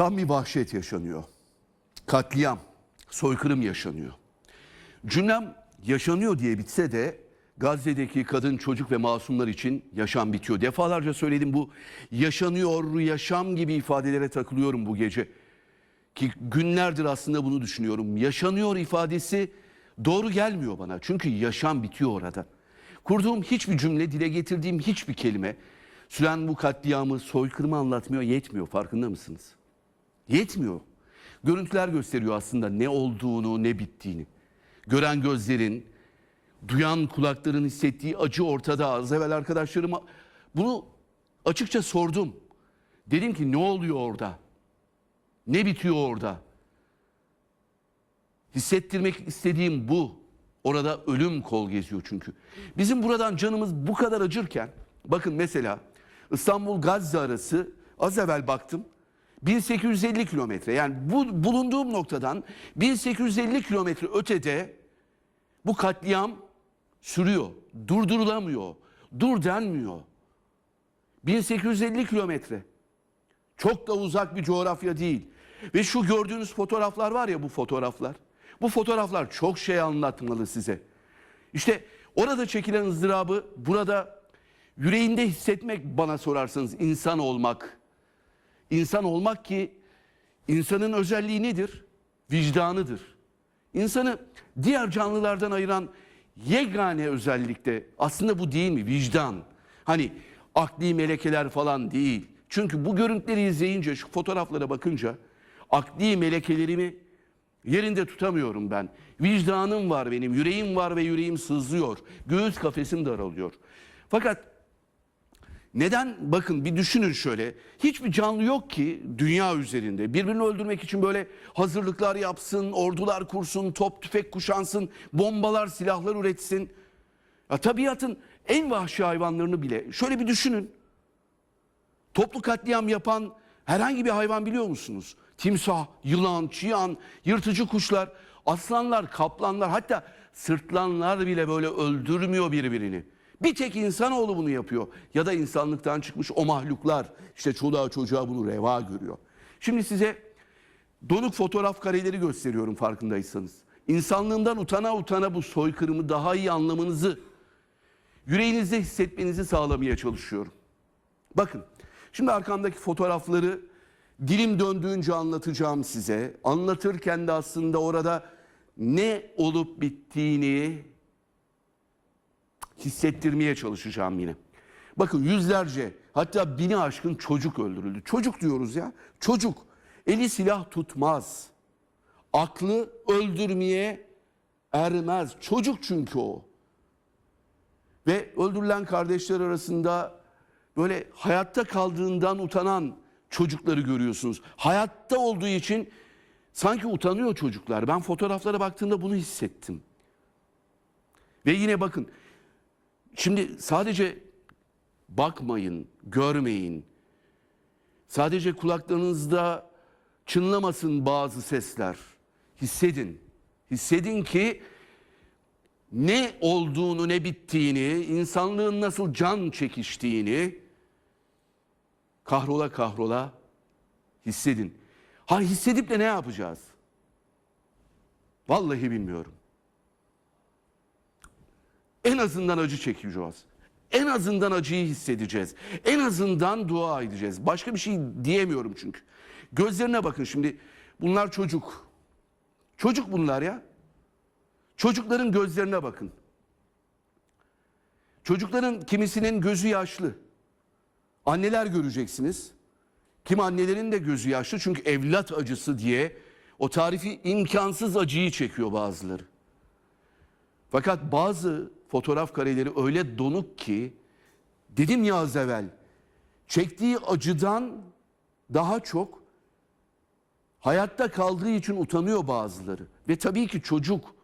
Tam bir vahşet yaşanıyor. Katliam, soykırım yaşanıyor. Cümlem yaşanıyor diye bitse de Gazze'deki kadın, çocuk ve masumlar için yaşam bitiyor. Defalarca söyledim bu yaşanıyor, yaşam gibi ifadelere takılıyorum bu gece. Ki günlerdir aslında bunu düşünüyorum. Yaşanıyor ifadesi doğru gelmiyor bana. Çünkü yaşam bitiyor orada. Kurduğum hiçbir cümle, dile getirdiğim hiçbir kelime süren bu katliamı, soykırımı anlatmıyor, yetmiyor. Farkında mısınız? Yetmiyor. Görüntüler gösteriyor aslında ne olduğunu, ne bittiğini. Gören gözlerin, duyan kulakların hissettiği acı ortada. Az evvel arkadaşlarıma bunu açıkça sordum. Dedim ki ne oluyor orada? Ne bitiyor orada? Hissettirmek istediğim bu. Orada ölüm kol geziyor çünkü. Bizim buradan canımız bu kadar acırken bakın mesela İstanbul Gazze arası az evvel baktım 1850 kilometre yani bu bulunduğum noktadan 1850 kilometre ötede bu katliam sürüyor. Durdurulamıyor. Dur denmiyor. 1850 kilometre. Çok da uzak bir coğrafya değil. Ve şu gördüğünüz fotoğraflar var ya bu fotoğraflar. Bu fotoğraflar çok şey anlatmalı size. İşte orada çekilen ızdırabı burada yüreğinde hissetmek bana sorarsanız insan olmak. İnsan olmak ki insanın özelliği nedir? Vicdanıdır. İnsanı diğer canlılardan ayıran yegane özellikte aslında bu değil mi? Vicdan. Hani akli melekeler falan değil. Çünkü bu görüntüleri izleyince, şu fotoğraflara bakınca akli melekelerimi yerinde tutamıyorum ben. Vicdanım var benim, yüreğim var ve yüreğim sızlıyor. Göğüs kafesim daralıyor. Fakat neden? Bakın bir düşünün şöyle. Hiçbir canlı yok ki dünya üzerinde birbirini öldürmek için böyle hazırlıklar yapsın, ordular kursun, top tüfek kuşansın, bombalar, silahlar üretsin. Ya tabiatın en vahşi hayvanlarını bile şöyle bir düşünün. Toplu katliam yapan herhangi bir hayvan biliyor musunuz? Timsah, yılan, çıyan, yırtıcı kuşlar, aslanlar, kaplanlar hatta sırtlanlar bile böyle öldürmüyor birbirini. Bir tek insanoğlu bunu yapıyor. Ya da insanlıktan çıkmış o mahluklar işte çoluğa çocuğa bunu reva görüyor. Şimdi size donuk fotoğraf kareleri gösteriyorum farkındaysanız. İnsanlığından utana utana bu soykırımı daha iyi anlamanızı, yüreğinizde hissetmenizi sağlamaya çalışıyorum. Bakın şimdi arkamdaki fotoğrafları dilim döndüğünce anlatacağım size. Anlatırken de aslında orada ne olup bittiğini hissettirmeye çalışacağım yine. Bakın yüzlerce hatta bini aşkın çocuk öldürüldü. Çocuk diyoruz ya çocuk eli silah tutmaz. Aklı öldürmeye ermez. Çocuk çünkü o. Ve öldürülen kardeşler arasında böyle hayatta kaldığından utanan çocukları görüyorsunuz. Hayatta olduğu için sanki utanıyor çocuklar. Ben fotoğraflara baktığımda bunu hissettim. Ve yine bakın şimdi sadece bakmayın, görmeyin. Sadece kulaklarınızda çınlamasın bazı sesler. Hissedin. Hissedin ki ne olduğunu, ne bittiğini, insanlığın nasıl can çekiştiğini kahrola kahrola hissedin. Ha hissedip de ne yapacağız? Vallahi bilmiyorum. En azından acı çekeceğiz. En azından acıyı hissedeceğiz. En azından dua edeceğiz. Başka bir şey diyemiyorum çünkü. Gözlerine bakın şimdi. Bunlar çocuk. Çocuk bunlar ya. Çocukların gözlerine bakın. Çocukların kimisinin gözü yaşlı. Anneler göreceksiniz. Kim annelerin de gözü yaşlı çünkü evlat acısı diye o tarifi imkansız acıyı çekiyor bazıları. Fakat bazı fotoğraf kareleri öyle donuk ki dedim ya az evvel çektiği acıdan daha çok hayatta kaldığı için utanıyor bazıları. Ve tabii ki çocuk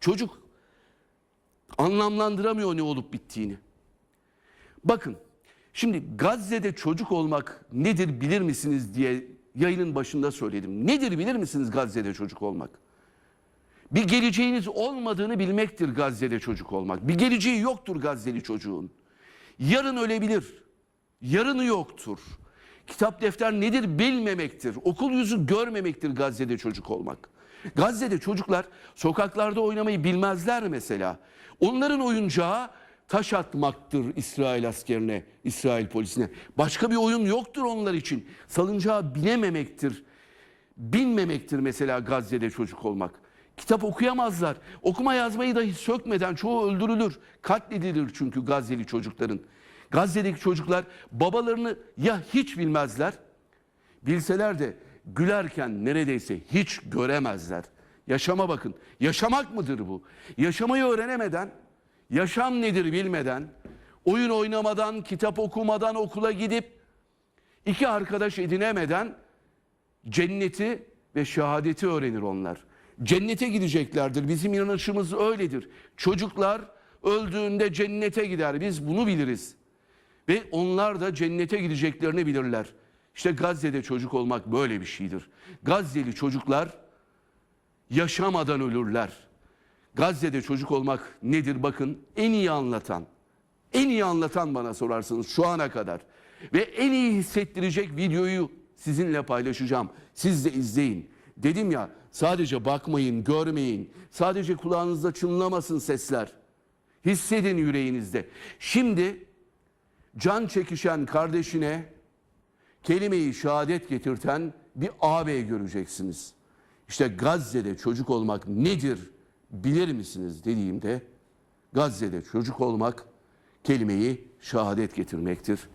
çocuk anlamlandıramıyor ne olup bittiğini. Bakın şimdi Gazze'de çocuk olmak nedir bilir misiniz diye yayının başında söyledim. Nedir bilir misiniz Gazze'de çocuk olmak? Bir geleceğiniz olmadığını bilmektir Gazze'de çocuk olmak. Bir geleceği yoktur Gazze'li çocuğun. Yarın ölebilir. Yarını yoktur. kitap defter nedir bilmemektir. Okul yüzü görmemektir Gazze'de çocuk olmak. Gazze'de çocuklar sokaklarda oynamayı bilmezler mesela. Onların oyuncağı taş atmaktır İsrail askerine, İsrail polisine. Başka bir oyun yoktur onlar için. Salıncağı binememektir. Bilmemektir mesela Gazze'de çocuk olmak. Kitap okuyamazlar. Okuma yazmayı dahi sökmeden çoğu öldürülür. Katledilir çünkü Gazze'li çocukların. Gazze'deki çocuklar babalarını ya hiç bilmezler, bilseler de gülerken neredeyse hiç göremezler. Yaşama bakın. Yaşamak mıdır bu? Yaşamayı öğrenemeden, yaşam nedir bilmeden, oyun oynamadan, kitap okumadan okula gidip iki arkadaş edinemeden cenneti ve şehadeti öğrenir onlar. Cennete gideceklerdir. Bizim inanışımız öyledir. Çocuklar öldüğünde cennete gider. Biz bunu biliriz. Ve onlar da cennete gideceklerini bilirler. İşte Gazze'de çocuk olmak böyle bir şeydir. Gazze'li çocuklar yaşamadan ölürler. Gazze'de çocuk olmak nedir bakın en iyi anlatan. En iyi anlatan bana sorarsanız şu ana kadar. Ve en iyi hissettirecek videoyu sizinle paylaşacağım. Siz de izleyin. Dedim ya sadece bakmayın, görmeyin. Sadece kulağınızda çınlamasın sesler. Hissedin yüreğinizde. Şimdi can çekişen kardeşine kelimeyi şehadet getirten bir ağabey göreceksiniz. İşte Gazze'de çocuk olmak nedir bilir misiniz dediğimde Gazze'de çocuk olmak kelimeyi şehadet getirmektir.